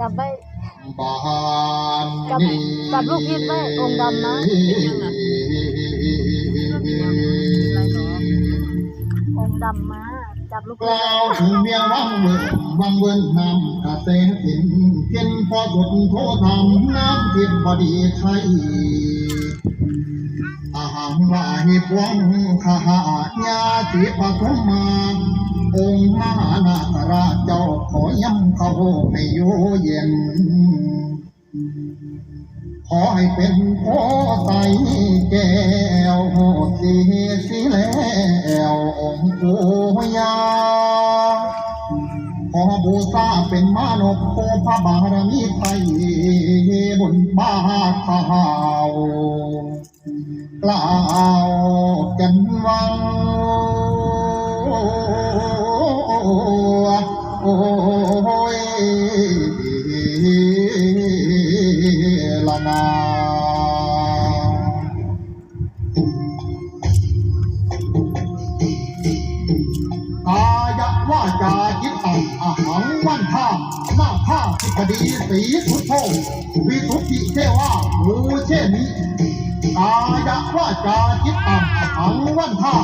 จับไว้บานจับจับลูกพิษไว้องค์ดำนะองค์ดำมาจับลูกกพิษล่าวถึงเมียวังเวิร์วังเวิร์นนำกระเสสินเพียนพอหยุดโทษทำน้ำทิพย์พอดีไทยอาหารว่าหิพวงขาหายาสิปฐมมา องค์มหานาคราชเจ้าขอย้ำเขาให้อยู่เย็น ขอให้เป็นโอใสแก้วสีสีแล้วองค์ปู่ยาขอบูชาเป็นมานพโคพระบารมีไทยบนบ้าข้าวกล่าวกันว่า กายะวาจาจิตตังอาหังวันท่าหน้าท่าสุขดีสีสุโธวิสุทธิเทวามูเชมิกายะวาจาจิตตังอาหังวันท่า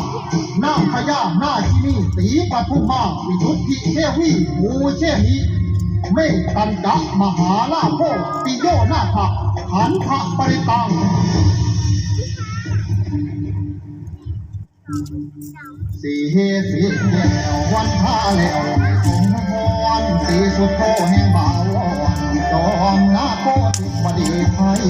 หน้าพยาหน้าชินีสีปทุมมาวิสุทธิเทวีมูเชมิเมตันจะมหาลาโภปิโยนาคขันธปริตัง สีเสีแก้ววันท่าแล้วสมพรสีสุดโตแห่งบ่าวอนจอมนาโคติบดีไทย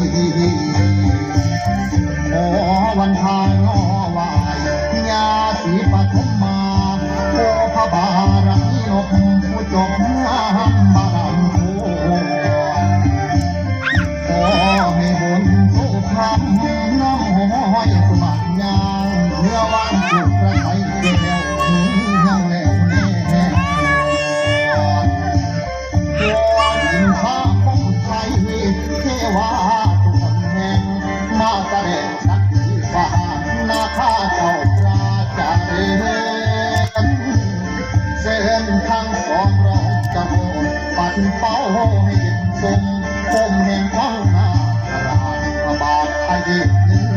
าทไทย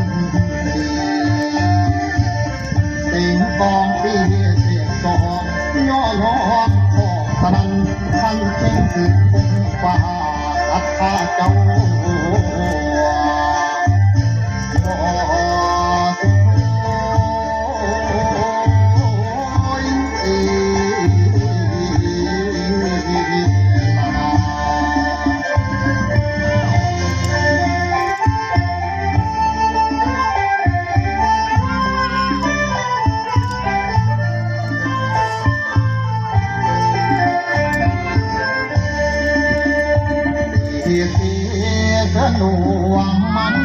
ดีสิงกองปีเสียงสองย่อล้อขอสนันทันเช่นคือคงฟ้าอัตตาเจ้า สนวงมัน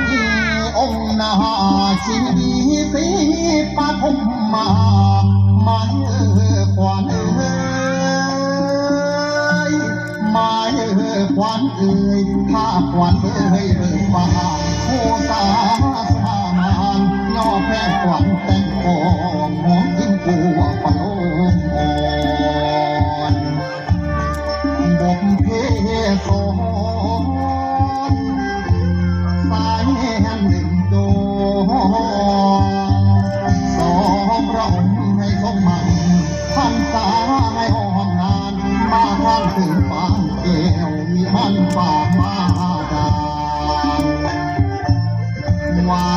องนาชีสีปฐมมามันควันเอ้ยมาควันเอ้ยถ้าควันเอ้ยเบิ่งมาผู้สาสามานยอแพ้ควันแต่ง ป่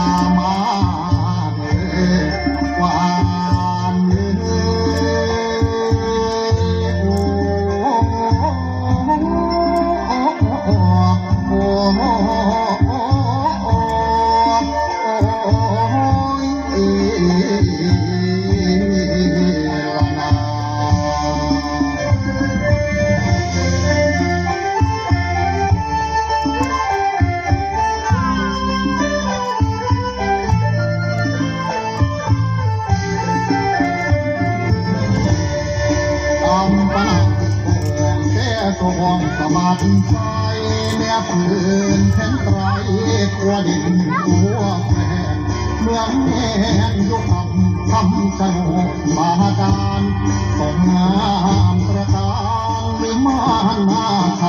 วงสมาธิใจเมียปืนแข็งไตรกลัวดินกลัวแฟนเมืองแห่งยุคคำชะโนดมาการส่งงามประการวิมานนาคา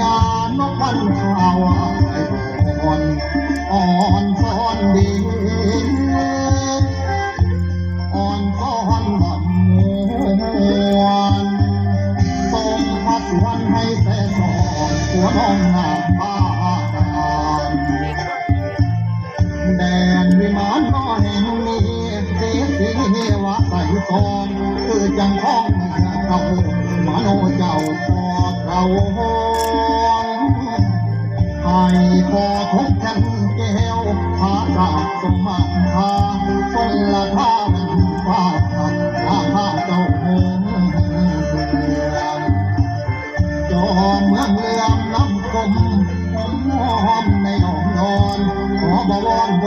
ดานกวันข่าวอ่อนอ่อนซ้อนดีอ่อนซ้อนลวนส่งพัดวันให้แสสอนหัวน้องหน้าบ้านแดนวิมานน้อยแห่งนี้เสียสีวะใส่ซองคือจังท้องเจ้ามโนเจ้าพอเรา พอทุกกันแก้วพาดาสมาพาคนละท่าเป็นฟาดกันอาฆาเจ้าเมืองจอมเมืองเลื่อมน้ำกลมหอมในหนองนอนขอบวรบ